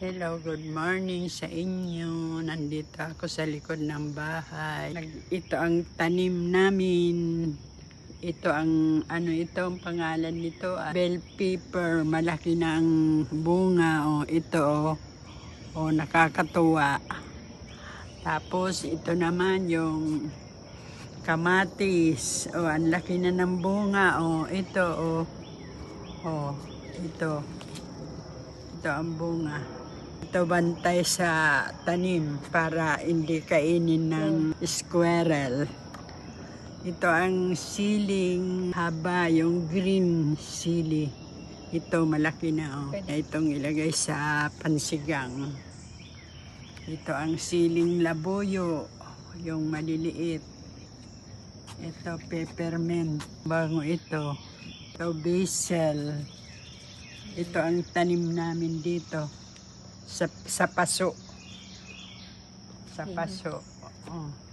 Hello, good morning sa inyo. Nandito ako sa likod ng bahay. Ito ang tanim namin. Ito ang, ano ito, ang pangalan nito, ah, bell pepper. Malaki na ang bunga. O, ito, o, o nakakatuwa. Tapos, ito naman yung kamatis. O, ang laki na ng bunga. O, ito, o, o, ito. Ito ang bunga. Ito bantay sa tanim para hindi kainin ng squirrel. Ito ang siling haba, yung green sili. Ito malaki na oh. Itong ilagay sa pansigang. Ito ang siling labuyo, yung maliliit. Ito peppermint, bango ito. Ito basil. Ito ang tanim namin dito sa, sa paso. Sa paso. Oh.